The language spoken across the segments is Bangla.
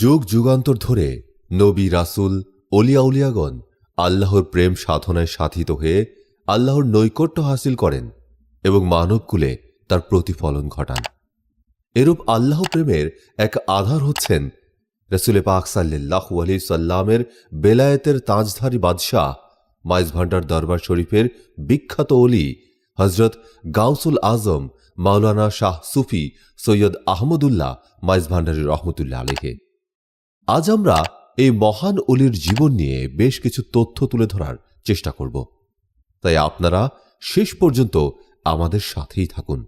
যুগ যুগান্তর ধরে নবী, রাসুল অলিয়াউলিয়াগণ আল্লাহর প্রেম সাধনায় সাধিত হয়ে আল্লাহর নৈকট্য হাসিল করেন এবং মানবকুলে তার প্রতিফলন ঘটান। এরূপ আল্লাহ প্রেমের এক আধার হচ্ছেন রসুলে পাক সাল্লাহু আলি সাল্লামের বেলায়েতের তাজধারী বাদশাহ মাইজ ভান্ডার দরবার শরীফের বিখ্যাত অলি হজরত গাউসুল আজম মাওলানা শাহ সুফি সৈয়দ আহমদুল্লাহ মাইজ ভান্ডারী রহমতুল্লাহ আলেহে আজ আমরা এই মহান অলির জীবন নিয়ে বেশ কিছু তথ্য তুলে ধরার চেষ্টা করব। তাই আপনারা শেষ পর্যন্ত আমাদের সাথেই থাকুন।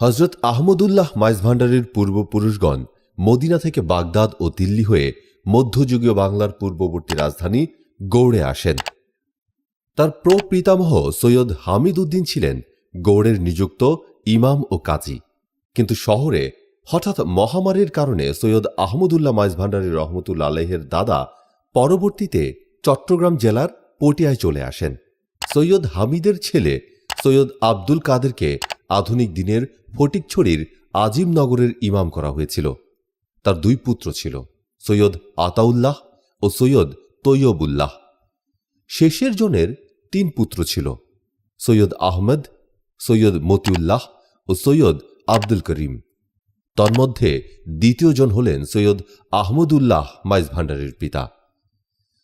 হজরত আহমদুল্লাহ মাইজ ভান্ডারের পূর্বপুরুষগণ মদিনা থেকে বাগদাদ ও দিল্লি হয়ে মধ্যযুগীয় বাংলার পূর্ববর্তী রাজধানী গৌড়ে আসেন। তার প্রপিতামহ সৈয়দ হামিদ উদ্দিন ছিলেন গৌড়ের নিযুক্ত ইমাম ও কাজী। কিন্তু শহরে হঠাৎ মহামারীর কারণে সৈয়দ আহমদুল্লাহ মাইজ ভান্ডারী রহমতুল্লা আলহের দাদা পরবর্তীতে চট্টগ্রাম জেলার পটিয়ায় চলে আসেন। সৈয়দ হামিদের ছেলে সৈয়দ আব্দুল কাদেরকে আধুনিক দিনের ফটিকছড়ির আজিমনগরের ইমাম করা হয়েছিল। তার দুই পুত্র ছিল, সৈয়দ আতাউল্লাহ ও সৈয়দ তৈয়বুল্লাহ। শেষের জনের তিন পুত্র ছিল, সৈয়দ আহমদ, সৈয়দ মতিউল্লাহ ও সৈয়দ আব্দুল করিম। তন্মধ্যে দ্বিতীয় জন হলেন সৈয়দ আহমদুল্লাহ মাইজ ভান্ডারের পিতা।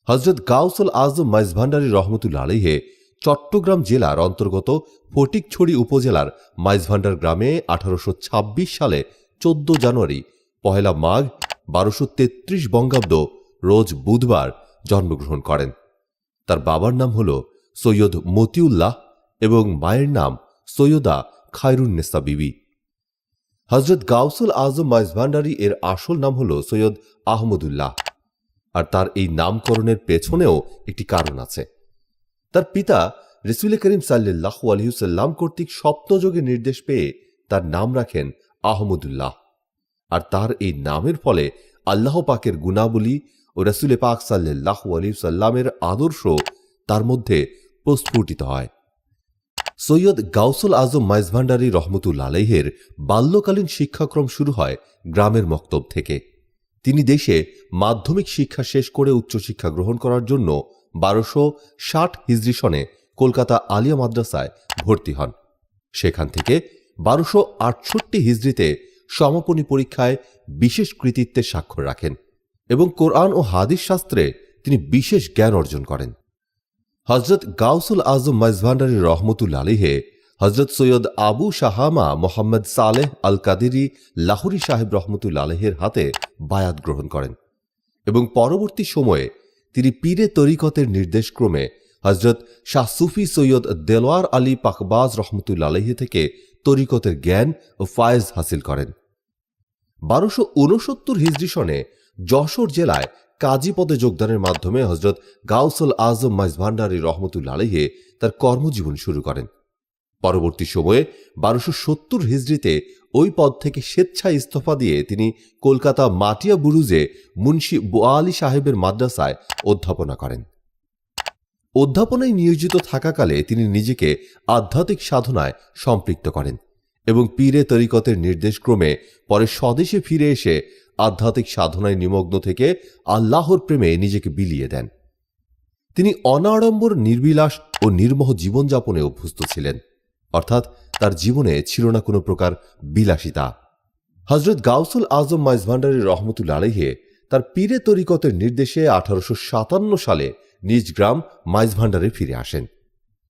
হজরত গাউসুল আজম মাইজ ভান্ডারী রহমতুল্লা আলহে চট্টগ্রাম জেলার অন্তর্গত ফটিকছড়ি উপজেলার মাইজভান্ডার গ্রামে আঠারোশো ছাব্বিশ সালে চোদ্দ জানুয়ারি, পহেলা মাঘ, বারোশো তেত্রিশ বঙ্গাব্দ রোজ বুধবার জন্মগ্রহণ করেন। তার বাবার নাম হল সৈয়দ মতিউল্লাহ এবং মায়ের নাম সৈয়দা খায়রুন্নেসা বিবি। হজরত গাউসুল আজম মাইজভান্ডারি এর আসল নাম হল সৈয়দ আহমদুল্লাহ। আর তার এই নামকরণের পেছনেও একটি কারণ আছে। তার পিতা রসুল করিম সাল্লাহ আলহিউসাল্লাম কর্তৃক স্বপ্নযোগে নির্দেশ পেয়ে তার নাম রাখেন আহমদুল্লাহ। আর তার এই নামের ফলে আল্লাহ পাকের গুণাবলী ও রসুল পাক সাল্লাহ আলহিউসাল্লামের আদর্শ তার মধ্যে প্রস্ফুটিত হয়। সৈয়দ গাউসুল আজম মাইজভান্ডারি রহমতুল আলাইহের বাল্যকালীন শিক্ষাক্রম শুরু হয় গ্রামের মক্তব থেকে। তিনি দেশে মাধ্যমিক শিক্ষা শেষ করে উচ্চশিক্ষা গ্রহণ করার জন্য বারোশো ষাট হিজরি সনে কলকাতা আলিয়া মাদ্রাসায় ভর্তি হন। সেখান থেকে বারোশো আটষট্টি হিজড়িতে সমাপনী পরীক্ষায় বিশেষ কৃতিত্বের স্বাক্ষর রাখেন এবং কোরআন ও হাদিস শাস্ত্রে তিনি বিশেষ জ্ঞান অর্জন করেন। হজরত গাউসুল আজম মাইজভান্ডারি রহমতুল আলিহে হজরত সৈয়দ আবু শাহামা মোহাম্মদ সালেহ আল কাদিরি লাহুরি সাহেব রহমতুল আলহের হাতে বায়াত গ্রহণ করেন এবং পরবর্তী সময়ে তিনি পীরে তরিকতের নির্দেশক্রমে হজরত শাহ সুফি সৈয়দ দেলোয়ার আলী পাকবাজ রহমতুল্লা আলহি থেকে তরিকতের জ্ঞান ও ফায়েজ হাসিল করেন। বারোশো উনসত্তর হিজড়ি সনে যশোর জেলায় কাজী পদে যোগদানের মাধ্যমে হজরত গাউসুল আজম মাইজ ভান্ডারী রহমতুল্লা আলহে তার কর্মজীবন শুরু করেন। পরবর্তী সময়ে বারোশো সত্তর হিজড়িতে ওই পদ থেকে স্বেচ্ছায় ইস্তফা দিয়ে তিনি কলকাতা মাটিয়া বুরুজে মুন্সি বোয়ালি সাহেবের মাদ্রাসায় অধ্যাপনা করেন। অধ্যাপনায় নিয়োজিত থাকাকালে তিনি নিজেকে আধ্যাত্মিক সাধনায় সম্পৃক্ত করেন। এবং পীরে তরিকতের নির্দেশক্রমে পরে স্বদেশে ফিরে এসে আধ্যাত্মিক সাধনায় নিমগ্ন থেকে আল্লাহর প্রেমে নিজেকে বিলিয়ে দেন। তিনি অনাড়ম্বর, নির্বিলাস ও নির্মহ জীবনযাপনে অভ্যস্ত ছিলেন। অর্থাৎ তার জীবনে ছিল না কোনো প্রকার বিলাসিতা। হজরত গাউসুল আজম মাইজভান্ডারি রহমতুল আলহে তার পীরে তরিকতের নির্দেশে আঠারোশো সাতান্ন সালে নিজ গ্রাম মাইজভান্ডারে ফিরে আসেন।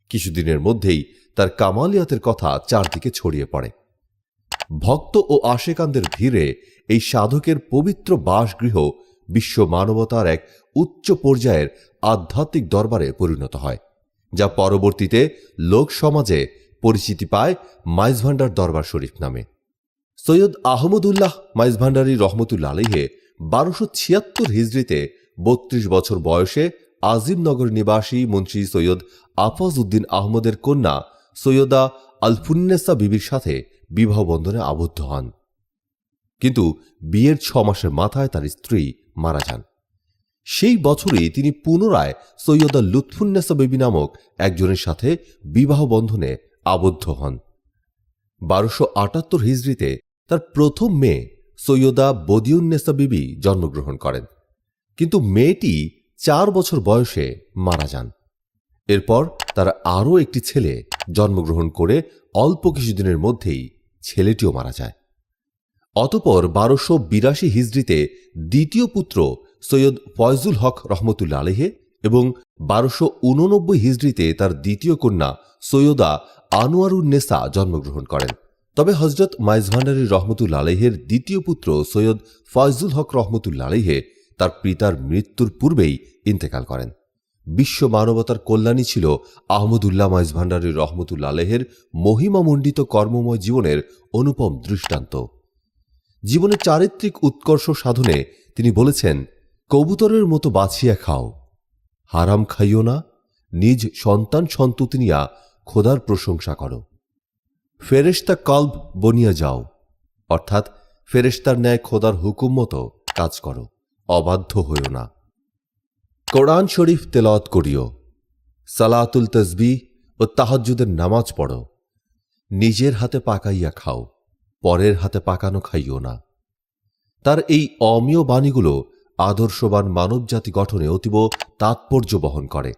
কিছুদিনের মধ্যেই তার কামালিয়াতের কথা চারদিকে ছড়িয়ে পড়ে। ভক্ত ও আশেকানদের ভিড়ে এই সাধকের পবিত্র বাসগৃহ বিশ্ব মানবতার এক উচ্চ পর্যায়ের আধ্যাত্মিক দরবারে পরিণত হয়, যা পরবর্তীতে লোক সমাজে পরিচিতি পায় মাইজভান্ডার দরবার শরীফ নামে। সৈয়দ আহমদুল্লাহ মাইজভান্ডারি রহমতুল্লা আলহে বারোশো ছিয়াত্তর হিজড়িতে বত্রিশ বছর বয়সে আজিমনগর নিবাসী মুন্সি সৈয়দ আফাজ উদ্দিন আহমদের কন্যা সৈয়দা আলফুন্নেসা বিবির সাথে বিবাহ বন্ধনে আবদ্ধ হন। কিন্তু বিয়ের ছ মাসের মাথায় তার স্ত্রী মারা যান। সেই বছরই তিনি পুনরায় সৈয়দা লুৎফুন্নেসা বেবি নামক একজনের সাথে বিবাহ বন্ধনে আবদ্ধ হন। বারোশো আটাত্তর হিজড়িতে তার প্রথম মেয়ে সৈয়দা বদিউন্নেসা বিবি জন্মগ্রহণ করেন। কিন্তু মেয়েটি চার বছর বয়সে মারা যান। এরপর তার আরও একটি ছেলে জন্মগ্রহণ করে অল্প কিছুদিনের মধ্যেই ছেলেটিও মারা যায়। অতপর বারোশো বিরাশি হিজড়িতে দ্বিতীয় পুত্র সৈয়দ ফয়জুল হক রহমতুল্লা আলেহে এবং বারোশো উননব্বই হিজড়িতে তার দ্বিতীয় কন্যা সৈয়দা আনোয়ারুন্নেসা জন্মগ্রহণ করেন। তবে হজরত মাইজভান্ডারি রহমতুল্লা আলহের দ্বিতীয় পুত্র সৈয়দ ফয়জুল হক রহমতুল্লা আলহে তার পিতার মৃত্যুর পূর্বেই ইন্তেকাল করেন। বিশ্ব মানবতার কল্যাণী ছিল আহমদুল্লাহ মাইজভান্ডারি রহমতুল্লা আলহের মহিমামণ্ডিত কর্মময় জীবনের অনুপম দৃষ্টান্ত। জীবনের চারিত্রিক উৎকর্ষ সাধনে তিনি বলেছেন, কবুতরের মতো বাছিয়া খাও, হারাম খাইও না, নিজ সন্তান সন্ততি নিয়া খোদার প্রশংসা করো। ফেরেশতা কল্ব বনিয়া যাও, অর্থাৎ ফেরেশতার ন্যায় খোদার হুকুম মতো কাজ করো, অবাধ্য হইও না। কোরআন শরীফ তেলাওয়াত করিও, সালাতুল তসবি ও তাহাজ্জুদের নামাজ পড়ো। নিজের হাতে পাকাইয়া খাও, পরের হাতে পাকানো খাইও না। তার এই অমীয় বাণীগুলো আদর্শবান মানবজাতি গঠনে অতীব তাৎপর্য বহন করে।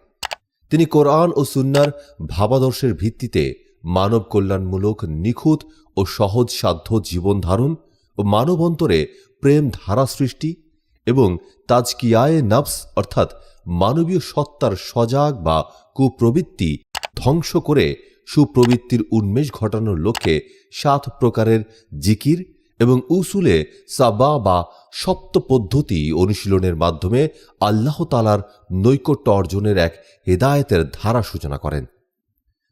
তিনি কোরআন ও সুন্নার ভাবাদর্শের ভিত্তিতে মানব কল্যাণমূলক নিখুঁত ও সহজ সাধ্য জীবন ধারণ ও মানব অন্তরে প্রেম ধারা সৃষ্টি এবং তাজকিয়ায়ে নাফস, অর্থাৎ মানবীয় সত্তার সজাগ বা কুপ্রবৃত্তি ধ্বংস করে সুপ্রবৃত্তির উন্মেষ ঘটানোর লক্ষ্যে সাত প্রকারের জিকির এবং উসুলে সাবা বা সপ্ত পদ্ধতি অনুশীলনের মাধ্যমে আল্লাহ তালার নৈকট্য অর্জনের এক হেদায়েতের ধারা সূচনা করেন,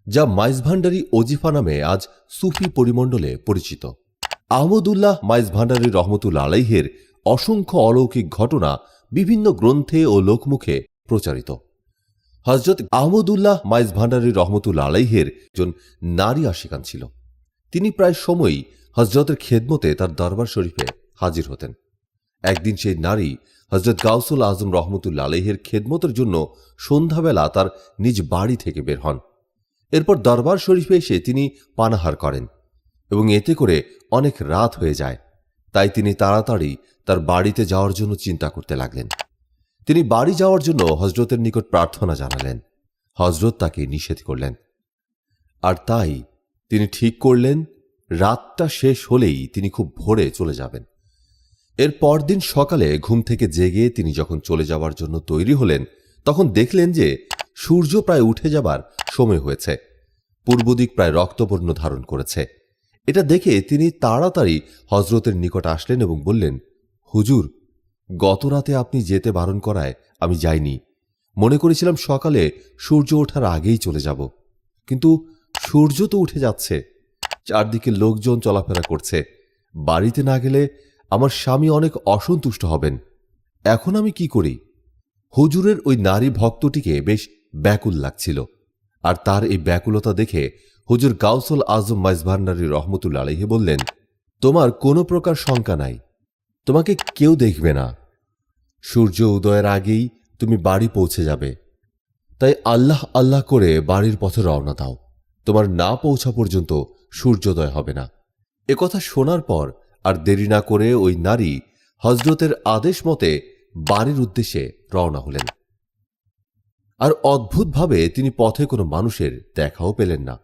যা মাইজভান্ডারি ওজিফা নামে আজ সুফি পরিমণ্ডলে পরিচিত। আহমদুল্লাহ মাইজভান্ডারি রহমতুল্লা আলাইহের অসংখ্য অলৌকিক ঘটনা বিভিন্ন গ্রন্থে ও লোকমুখে প্রচারিত। হজরত আহমদুল্লাহ মাইজ ভান্ডারী রহমতুল্লা আলাইহের একজন নারী আশিকান ছিল। তিনি প্রায় সময়ই হজরতের খেদমতে তার দরবার শরীফে হাজির হতেন। একদিন সেই নারী হজরত গাউসুল আজম রহমতুল্লা আলাইহের খেদমতের জন্য সন্ধ্যাবেলা তার নিজ বাড়ি থেকে বের হন। এরপর দরবার শরীফে এসে তিনি পানাহার করেন এবং এতে করে অনেক রাত হয়ে যায়। তাই তিনি তাড়াতাড়ি তার বাড়িতে যাওয়ার জন্য চিন্তা করতে লাগলেন। তিনি বাড়ি যাওয়ার জন্য হজরতের নিকট প্রার্থনা জানালেন। হজরত তাকে নিষেধ করলেন। আর তাই তিনি ঠিক করলেন, রাতটা শেষ হলেই তিনি খুব ভোরে চলে যাবেন। এর পরদিন সকালে ঘুম থেকে জেগে তিনি যখন চলে যাওয়ার জন্য তৈরি হলেন, তখন দেখলেন যে সূর্য প্রায় উঠে যাবার সময় হয়েছে। পূর্ব দিক প্রায় রক্তবর্ণ ধারণ করেছে। এটা দেখে তিনি তাড়াতাড়ি হজরতের নিকট আসলেন এবং বললেন হুজুর, গত রাতে আপনি যেতে বারণ করায় আমি যাইনি। মনে করেছিলাম সকালে সূর্য ওঠার আগেই চলে যাব। কিন্তু সূর্য তো উঠে যাচ্ছে। চারদিকে লোকজন চলাফেরা করছে। বাড়িতে না গেলে আমার স্বামী অনেক অসন্তুষ্ট হবেন। এখন আমি কি করি? হুজুরের ওই নারী ভক্তটিকে বেশ ব্যাকুল লাগছিল। আর তার এই ব্যাকুলতা দেখে হুজুর গাউসল আজম মাইজভান্ডারি রহমতুল্লা আলহি বললেন, তোমার কোনো প্রকার শঙ্কা নাই। তোমাকে কেউ দেখবে না। সূর্য উদয়ের আগেই তুমি বাড়ি পৌঁছে যাবে। তাই আল্লাহ আল্লাহ করে বাড়ির পথে রওনা দাও। তোমার না পৌঁছা পর্যন্ত সূর্যোদয় হবে না। একথা শোনার পর আর দেরি না করে ওই নারী হজরতের আদেশ মতে বাড়ির উদ্দেশ্যে রওনা হলেন। আর অদ্ভুতভাবে তিনি পথে কোনো মানুষের দেখাও পেলেন না।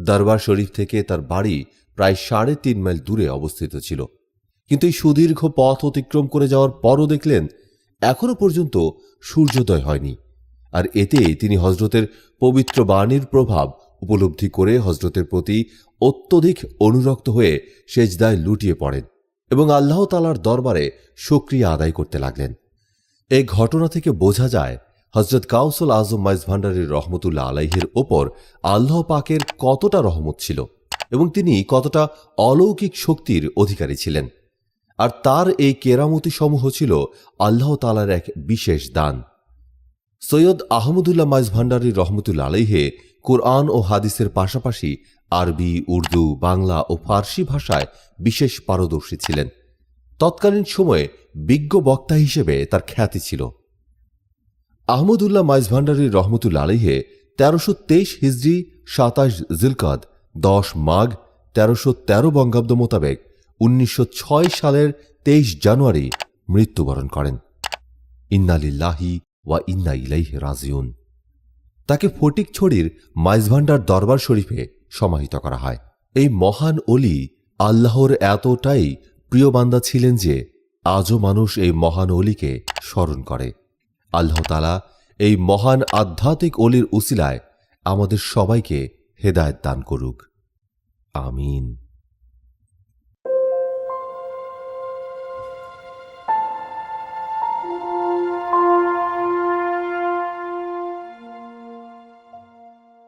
দরবার শরীফ থেকে তার বাড়ি প্রায় সাড়ে তিন মাইল দূরে অবস্থিত ছিল। কিন্তু এই সুদীর্ঘ পথ অতিক্রম করে যাওয়ার পরও দেখলেন, এখনও পর্যন্ত সূর্যোদয় হয়নি। আর এতে তিনি হজরতের পবিত্র বাণীর প্রভাব উপলব্ধি করে হজরতের প্রতি অত্যধিক অনুরক্ত হয়ে সেজদায় লুটিয়ে পড়েন এবং আল্লাহ তালার দরবারে সক্রিয়া আদায় করতে লাগলেন। এই ঘটনা থেকে বোঝা যায়, হজরত কাউসল আজম মাইজ ভান্ডারের রহমতুল্লাহ আলাইহের ওপর আল্লাহ পাকের কতটা রহমত ছিল এবং তিনি কতটা অলৌকিক শক্তির অধিকারী ছিলেন। আর তার এই কেরামতি সমূহ ছিল আল্লাহ তালার এক বিশেষ দান। সৈয়দ আহমদুল্লাহ মাইজ ভান্ডারী রহমতুল্লা আলাইহে কোরআন ও হাদিসের পাশাপাশি আরবি, উর্দু, বাংলা ও ফার্সি ভাষায় বিশেষ পারদর্শী ছিলেন। তৎকালীন সময়ে বিজ্ঞ বক্তা হিসেবে তার খ্যাতি ছিল। আহমদুল্লাহ মাইজ ভান্ডারী রহমতুল্লা আলিহে তেরোশো তেইশ হিজড়ি সাতাশ জিলকাদ দশ মাঘ তেরোশো তেরো বঙ্গাব্দ মোতাবেক উনিশশো ছয় সালের তেইশ জানুয়ারি মৃত্যুবরণ করেন। ইন্নালিল্লাহি ওয়া ইন্না ইলাইহি রাজিউন। তাকে ফটিকছড়ির মাইজভান্ডার দরবার শরীফে সমাহিত করা হয়। এই মহান অলি আল্লাহর এতটাই প্রিয় বান্দা ছিলেন যে আজও মানুষ এই মহান অলিকে স্মরণ করে। আল্লাহ তালা এই মহান আধ্যাত্মিক অলির উসিলায় আমাদের সবাইকে হেদায়েত দান করুক। আমিন।